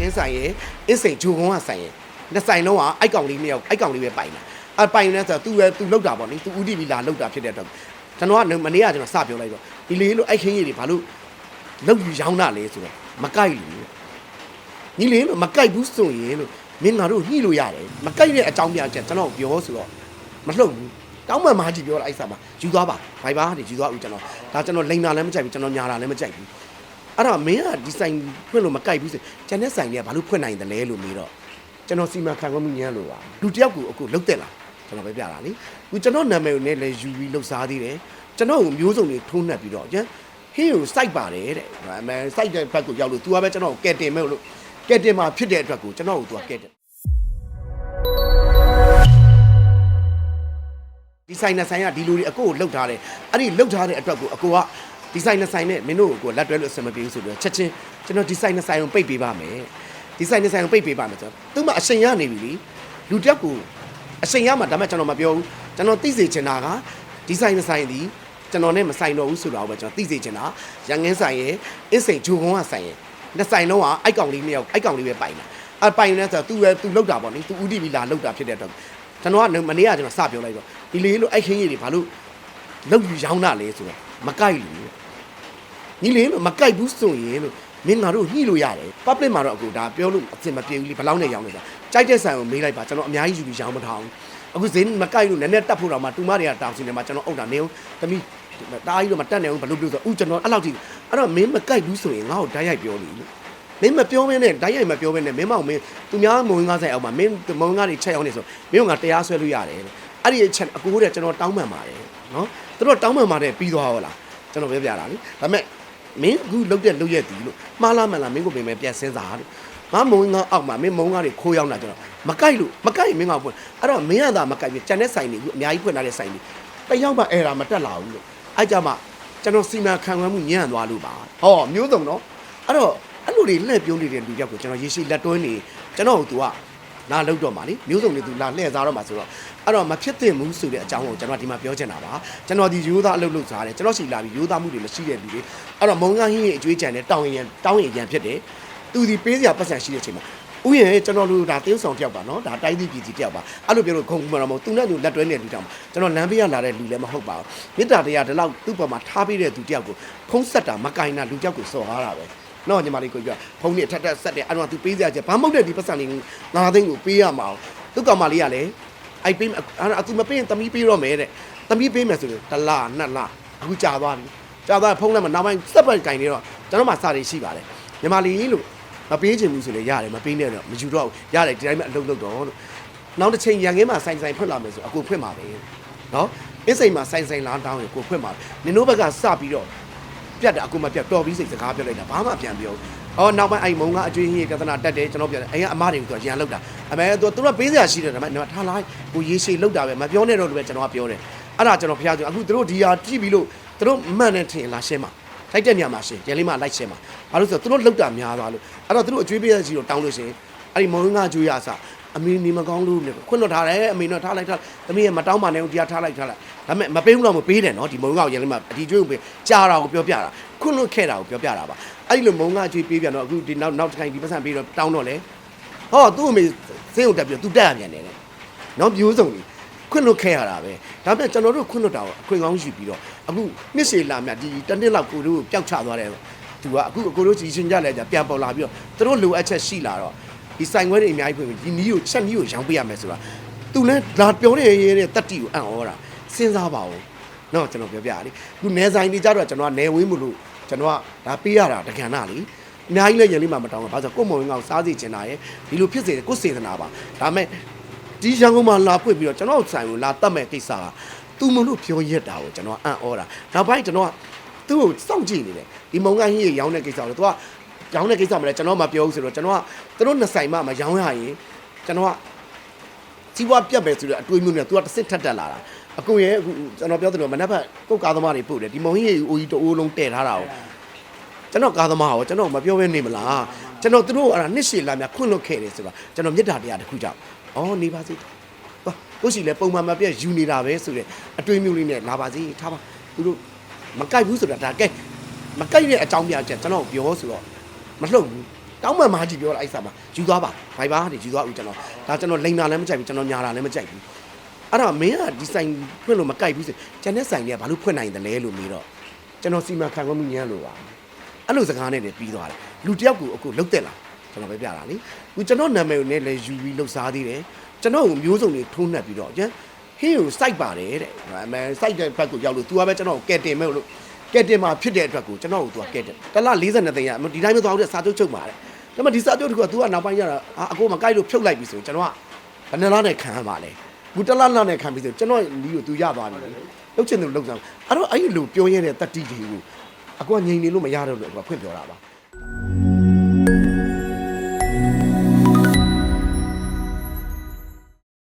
ငင်းဆိုင်ရဲ့အင်းစိန်ဂျိုကုန်းကဆိုင်ရဲ့နှစ်ဆိုင်လုံးကအိုက်ကောင်လေးနှစ်ယောက်အိုက်ကောင်လေးပဲပိုင်တာအပိုင်နေဆိုတော့ तू ပဲ तू လောက်တာပေါ့နိ तू ဥတီပြီးလာလောက်တာဖြစ်တဲ့အတွက်ကျွန်တော်ကမနေ့ကကျွန်တော်စပြောလိုက်တော့ဒီလေးလို့အိုက်ခင်းကြီးတွေဘာလို့လောက်ယူရောင်းတာလဲဆိုတော့မကြိုက်လို့ညီလေးလို့မကြိုက်ဘူးဆိုရင်လို့မင်းငါတို့ညှိလို့ရတယ်မကြိုက်တဲ့အကြောင်းပြချက်ကျွန်တော်ပြောဆိုတော့မလှုပ်ဘူးတောင်းမှန်မာကြီးပြောတာအဲ့စားမှာယူသွားပါဘိုင်ဘာနေယူသွားဦးကျွန်တော်ဒါကျွန်တော်လိန်တာလည်းမကြိုက်ဘူးကျွန်တော်ညာတာလည်းမကြိုက်ဘူး အဲ့တော့မင်းကဒီဆိုင်ဖွင့်လို့မကြိုက်ဘူးဆိုကျန်တဲ့ဆိုင်တွေကဘာလို့ဖွင့်နိုင်တယ်လဲလို့မေးတော့ကျွန်တော်စီမံခန့်ခွဲမှုညံ့လို့ပါလူတစ်ယောက်ကိုအခုလုတ်တက်လာကျွန်တော်ပဲပြတာလေအခုကျွန်တော်နာမည်ကိုလည်းလည်းယူပြီးလှုပ်ရှားသေးတယ်ကျွန်တော်ကိုမျိုးစုံတွေထိုးနှက်ပြီးတော့ကျန်ဟင်းကိုစိုက်ပါတယ်တဲ့ဒါပေမဲ့စိုက်တဲ့ဘက်ကိုရောက်လို့ तू ကပဲကျွန်တော်ကိုကဲတင်မဲ့လို့ကဲတင်မှာဖြစ်တဲ့အတွက်ကိုကျွန်တော်ကို तू ကကဲတင်ဒီဆိုင်နဲ့ဆိုင်ကဒီလူတွေအကိုကိုလှုပ်ထားတယ်အဲ့ဒီလှုပ်ထားတဲ့အတွက်ကိုအကိုက ဒီဆိုင်နဲ့ဆိုင်နဲ့မင်းတို့ကိုလက်တွဲလို့အဆင်မပြေဘူးဆိုတော့ချက်ချင်းကျွန်တော်ဒီဆိုင်နဲ့ဆိုင်ကိုပိတ်ပေးပါမယ်ဒီဆိုင်နဲ့ဆိုင်ကိုပိတ်ပေးပါမယ်ဆိုတော့သူမှအရှင်ရနေပြီလေလူတစ်ယောက်ကိုအရှင်ရမှာဒါမှကျွန်တော်မပြောဘူးကျွန်တော်သိစေချင်တာကဒီဆိုင်နဲ့ဆိုင်ဒီကျွန်တော်နဲ့မဆိုင်တော့ဘူးဆိုတော့ပဲကျွန်တော်သိစေချင်တာရန်ငင်းဆိုင်ရဲ့အင်းစိန်ဂျိုကုန်းကဆိုင်ရဲ့နှစ်ဆိုင်လုံးကအိုက်ကောင်လေးနှစ်ယောက်အိုက်ကောင်လေးပဲပိုင်တာအပိုင်နေဆိုတော့ तू ပဲ तू လောက်တာပေါ့နိ तू ဥတီပြီးလာလောက်တာဖြစ်တဲ့အတွက်ကျွန်တော်ကမနေ့ကကျွန်တော်စပြောလိုက်တော့ဒီလေးလို့အိုက်ခင်းကြီးတွေဘာလို့လောက်ယူရောင်းတာလဲဆိုတော့မကြိုက်ဘူး ညီလေးလို့မကြိုက်ဘူးဆိုရင်လို့မင်းငါတို့ညှိလို့ရတယ် public မှာတော့အခုဒါပြောလို့အဆင်မပြေဘူးလေဘယ်လောက်နဲ့ရောင်းလဲဆိုတာကြိုက်တဲ့ဆိုင်ကိုမေးလိုက်ပါကျွန်တော်အများကြီးယူပြီးရောင်းမထားဘူးအခုဈေးမကြိုက်လို့နည်းနည်းတက်ဖို့တော့မှတူမတွေကတောင်းစီနေမှာကျွန်တော်အုပ်တာနေအောင်သမီးတားကြီးတော့မတက်နိုင်ဘူးဘယ်လိုပြောဆိုဥကျွန်တော်အဲ့လောက်ထိအဲ့တော့မင်းမကြိုက်ဘူးဆိုရင်ငါ့ကိုဓာတ်ရိုက်ပြောလို့မင်းမပြောမင်းနဲ့ဓာတ်ရိုက်မပြောမင်းနဲ့မင်းမောင်မင်းသူများမုံငါဆိုင်အောင်မှာမင်းမုံငါတွေချက်အောင်နေဆိုမင်းကငါတရားဆွဲလို့ရတယ်အဲ့ဒီအချက်အကိုတဲ့ကျွန်တော်တောင်းပန်ပါတယ်နော်သူတို့တောင်းပန်ပါတယ်ပြီးသွားဟုတ်လားကျွန်တော်ပြောပြတာလေဒါပေမဲ့ မင်းအခုလုတ်တဲ့လုတ်ရက်တီလို့မှားလားမှန်လားမင်းကိုပင်ပဲပြန်စင်းစားလို့ငါမုံငါအောက်မှာမင်းမုံငါတွေခိုးရောက်လာကျွန်တော်မကြိုက်လို့မကြိုက်ရင်မင်းကဖွင့်အဲ့တော့မင်းကသာမကြိုက်ဘူးကြံတဲ့ဆိုင်တွေအခုအများကြီးဖွင့်ထားတဲ့ဆိုင်တွေတယောက်မှအဲ့ဒါမတက်လာဘူးလို့အဲ့ကြမှာကျွန်တော်စီမံခန့်ခွဲမှုညံ့သွားလို့ပါဟောမျိုးစုံနော်အဲ့တော့အဲ့လိုတွေလှည့်ပြုံးနေတဲ့လူကြောက်ကိုကျွန်တော်ရေရှိလက်တွင်းနေကျွန်တော်က तू က လာလောက်တော့မှာလေမျိုးစုံတွေ तू လာလှည့်စားတော့မှာဆိုတော့အဲ့တော့မဖြစ်သင့်ဘူးဆိုတဲ့အကြောင်းကိုကျွန်တော်ဒီမှာပြောချင်တာပါကျွန်တော်ဒီရိုးသားအလုပ်လုပ်စားတယ်ကျွန်တော်စီလာပြီးရိုးသားမှုတွေမရှိတဲ့လူတွေအဲ့တော့မုံငန်းဟင်းရဲ့အကျွေးကြံတဲ့တောင်းရင်တောင်းရင်ရန်ဖြစ်တယ်သူဒီပေးစရာပတ်စံရှိတဲ့အချိန်မှာဥယျာဉ်ကျွန်တော်တို့ဒါတေးဥဆောင်တယောက်ပါနော်ဒါတိုင်းပြည်ပြည်ကြီးတယောက်ပါအဲ့လိုပြောလို့ခုံကူမှာတော့မဟုတ်သူနဲ့သူလက်တွဲနေတဲ့လူတောင်ကျွန်တော်လမ်းပေးရလာတဲ့လူလည်းမဟုတ်ပါဘူးမေတ္တာတရားဒီလောက်သူ့ပေါ်မှာထားပေးတဲ့သူတယောက်ကိုဖုံးဆက်တာမကင်တာလူတယောက်ကိုစော်ကားတာပဲ နော်ညီမလေးကိုပြောဖုံးနေထက်ထက်ဆက်တယ်အဲ့တော့သူပေးစရာချက်ဘာမှမဟုတ်တဲ့ဒီပတ်စံလေးငါးသိန်းကိုပေးရမှာအောင်သူ့ကောင်မလေးကလည်းအဲ့ပေးအဲ့အသူမပေးရင်တမီးပေးတော့မယ်တဲ့တမီးပေးမယ်ဆိုရင်တစ်လနှစ်လအခုကြာသွားပြီကြာသွားဖုံးလိုက်မှနောက်ပိုင်းစက်ပိုက်ကင်နေတော့ကျွန်တော်မှစာတွေရှိပါတယ်ညီမလေးလို့မပေးချင်ဘူးဆိုလေရတယ်မပေးနဲ့တော့မယူတော့ဘူးရတယ်ဒီတိုင်းပဲအလုပ်လုပ်တော့လို့နောက်တစ်ချိန်ရန်ကင်းမှာဆိုင်ဆိုင်ဖွင့်လာမယ်ဆိုအကိုဖွင့်ပါပဲနော်အင်းစိန်မှာဆိုင်ဆိုင်လာတောင်းရင်ကိုဖွင့်ပါနင်တို့ဘက်ကစပြီးတော့ ပြတ်တာအခုမပြတ်တော်ပြီးစိတ်စကားပြောလိုက်တာဘာမှပြန်ပြောအော်နောက်ပိုင်းအဲ့မုံကအကျွေးဟင်းပြဿနာတက်တယ်ကျွန်တော်ပြောတယ်အဲ့ကအမားတွေကိုသူကရန်လောက်တာအမေသူသူကပေးစရာရှိတယ်ဒါပေမဲ့ထားလိုက်ကိုရေးရှည်လောက်တာပဲမပြောနဲ့တော့လို့ပဲကျွန်တော်ကပြောတယ်အဲ့ဒါကျွန်တော်ဖျားကြအခုသူတို့ဒီဟာကြည့်ပြီးလို့သူတို့မှန်တယ်ထင်လားရှင်းမှာလိုက်တဲ့နေရာမှာရှင်းရဲလေးမှလိုက်ရှင်းမှာဘာလို့ဆိုတော့သူတို့လောက်တာများသွားလို့အဲ့တော့သူတို့အကျွေးပေးရစီတော့တောင်းလို့ရှင်းအဲ့ဒီမုံကကျွေးရစားအမေနေမကောင်းလို့လေခွင့်လွတ်ထားတယ်အမေတော့ထားလိုက်ထားသမီးကမတောင်းပါနဲ့တရားထားလိုက်ထားလိုက် ဒါပေမဲ့မပေးဘူးတော့မပေးတယ်နော်ဒီမုံကောက်ရဲလေးမှဒီကျွေးကိုပေးကြာတာကိုပြောပြတာခွင့်လွတ်ခဲ့တာကိုပြောပြတာပါအဲ့ဒီလိုမုံကကျွေးပေးပြန်တော့အခုဒီနောက်နောက်တစ်ခိုင်ဒီပတ်စံပေးတော့တောင်းတော့လေဟောသူ့အမေစင်းကိုတက်ပြီးသူတက်ရပြန်တယ်လေနော်မျိုးစုံကြီးခွင့်လွတ်ခဲ့ရတာပဲဒါပေမဲ့ကျွန်တော်တို့ခွင့်လွတ်တာကိုအခွင့်ကောင်းယူပြီးတော့အခုနှစ်ရှည်လာမြတ်ဒီတစ်နှစ်လောက်ကိုတို့ပျောက်ချသွားတယ်သူကအခုအကိုတို့ကြီးရှင်ကြလဲကြပြန်ပေါ်လာပြီးတော့သူတို့လိုအပ်ချက်ရှိလာတော့ဒီဆိုင်ခွဲတွေအများကြီးဖွင့်ပြီးဒီနီးကိုချက်နီးကိုရောင်းပေးရမယ်ဆိုတာသူလည်းလာပြောနေရတဲ့တက်တီကိုအံ့ဩတာ စဉ်းစားပါဦးနော်ကျွန်တော်ပြောပြရလေခုနေဆိုင်တွေကြတော့ကျွန်တော်ကနေဝေးမလို့ကျွန်တော်ကဒါပေးရတာတကံနာလေအများကြီးလည်းရန်လေးမှမတောင်းဘူးဘာလို့ကိုမုံငေါစားစီချင်တာရဲ့ဒီလိုဖြစ်စေကိုစေတနာပါဒါမဲ့ဒီရန်ကုန်မှာလာဖွင့်ပြီးတော့ကျွန်တော်ဆိုင်ကိုလာတတ်မဲ့ကိစ္စကသူမလို့ပြောရက်တာကိုကျွန်တော်အံ့ဩတာနောက်ပိုင်းကျွန်တော်ကသူ့ကိုစောင့်ကြည့်နေတယ်ဒီမုံကဟင်းရေရောင်းတဲ့ကိစ္စကိုသူကရောင်းတဲ့ကိစ္စမလဲကျွန်တော်မပြောဘူးဆိုတော့ကျွန်တော်ကသူတို့နှစ်ဆိုင်မှမရောင်းရရင်ကျွန်တော်ကကြီးပွားပြတ်ပဲဆိုတော့အတွေးမျိုးနဲ့ तू ကတစ်စစ်ထက်တက်လာတာ အကိုရဲ့အခုကျွန်တော်ပြောသလိုမနက်ဖက်ကုတ်ကားသမားတွေပို့တယ်ဒီမုံကြီးရေအိုကြီးတအိုးလုံးတဲ့ထားတာကိုကျွန်တော်ကားသမားကိုကျွန်တော်မပြောဘဲနေမလားကျွန်တော်သူတို့အဲ့ဒါနှစ်ရှည်လာများခွင့်လွတ်ခဲ့တယ်ဆိုတော့ကျွန်တော်မေတ္တာတရားတစ်ခုကြောင့်အော်နေပါစေဟာကိုရှိလဲပုံမှန်မပြတ်ယူနေတာပဲဆိုတဲ့အတွေးမျိုးလေးနဲ့လာပါစေထားပါသူတို့မကြိုက်ဘူးဆိုတာဒါကဲမကြိုက်တဲ့အကြောင်းပြချက်ကျွန်တော်ပြောဆိုတော့မလှုပ်ဘူးတောင်းပန်မာကြီးပြောတာအဲ့စားမှာယူသွားပါဘိုင်ဘာကနေယူသွားဦးကျွန်တော်ဒါကျွန်တော်လိန်တာလည်းမကြိုက်ဘူးကျွန်တော်ညာတာလည်းမကြိုက်ဘူး အဲ့တော့မင်းကဒီဆိုင်ဖွင့်လို့မကြိုက်ဘူးဆိုကျန်တဲ့ဆိုင်တွေကဘာလို့ဖွင့်နိုင်တယ်လဲလို့မေးတော့ကျွန်တော်စီမံခန့်ခွဲမှုညံ့လို့ပါအဲ့လိုစကားနဲ့လည်းပြီးသွားတယ်လူတစ်ယောက်ကိုအခုလုတ်တက်လာကျွန်တော်ပဲပြတာလေအခုကျွန်တော်နာမည်ကိုလည်းလည်းယူပြီးလှုပ်ရှားသေးတယ်ကျွန်တော်ကိုမျိုးစုံတွေထိုးနှက်ပြီးတော့ကျန်ဟင်းကိုစိုက်ပါတယ်တဲ့အမဲစိုက်တဲ့ဘက်ကိုရောက်လို့ तू ကပဲကျွန်တော်ကိုကဲတင်မဲ့လို့ကဲတင်မှာဖြစ်တဲ့အတွက်ကိုကျွန်တော်ကို तू ကကဲတင်တလား42သိန်းရဒီတိုင်းမသွားဘူးတဲ့စာချုပ်ချုပ်ပါတယ်ဒါပေမဲ့ဒီစာချုပ်တခုက तू ကနောက်ပိုင်းကျတော့အာအကိုမကြိုက်လို့ဖြုတ်လိုက်ပြီဆိုရင်ကျွန်တော်ကဘယ်နှလားနဲ့ခံရပါလဲ ဘူးတလားလားနဲ့ခံပြီးဆိုကျွန်တော်နီးကို तू ရသွားပြီလုတ်ချင်သူလုတ်ဆောင်အဲ့တော့အဲ့လိုပြောရတဲ့တတိတွေကိုအကူကငြိမ်နေလို့မရတော့လို့အကူကဖွင့်ပြောတာပါ